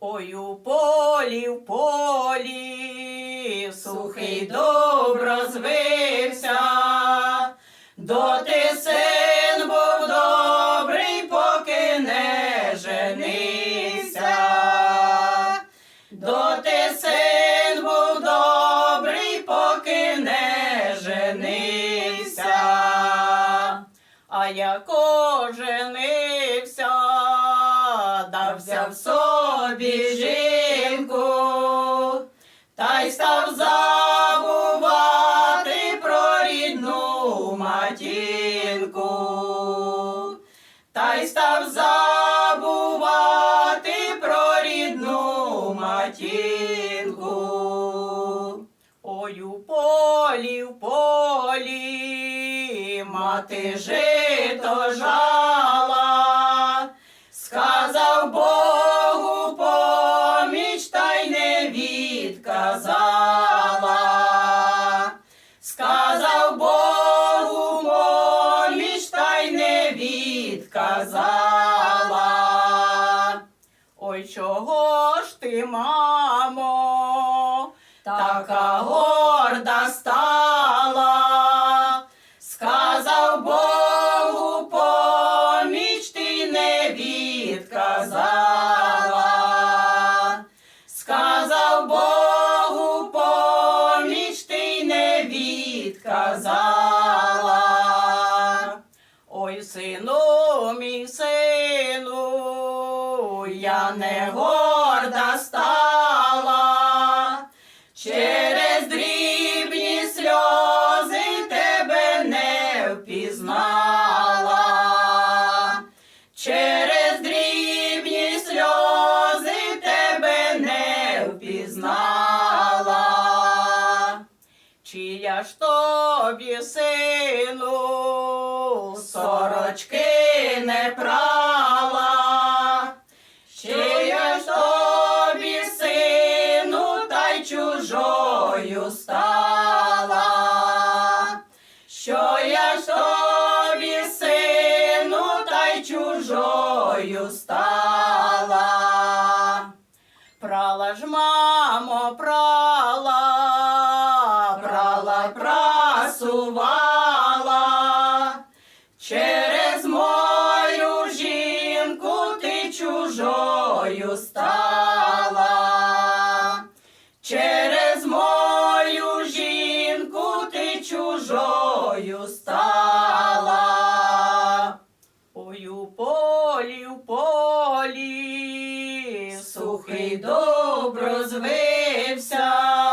Ой у полі, в полі, сухий добро звився, доти син був добрий, поки не женився. Доти син був добрий, поки не женився. А як оженився, дався в собі жінку, та й став забувати про рідну матінку, та й став забувати про рідну матінку. Ой у полі, в полі, мати жито жала, відказала. Сказав Богу моліш, та й не відказала. Ой, чого ж ти, мамо, така відказала. Ой, сину, мій сину, я не горда стала, через дрібні сльози тебе не впізнала, через дрібні сльози тебе не впізнала. Чия ж тобі, сину, сорочки не прала, чия ж тобі, сину, та й чужою стала, що я ж сину, та й чужою стала. Прала ж, мамо, стала. Через мою жінку ти чужою стала. Ой, у полі, у полі, сухий добро звився, доти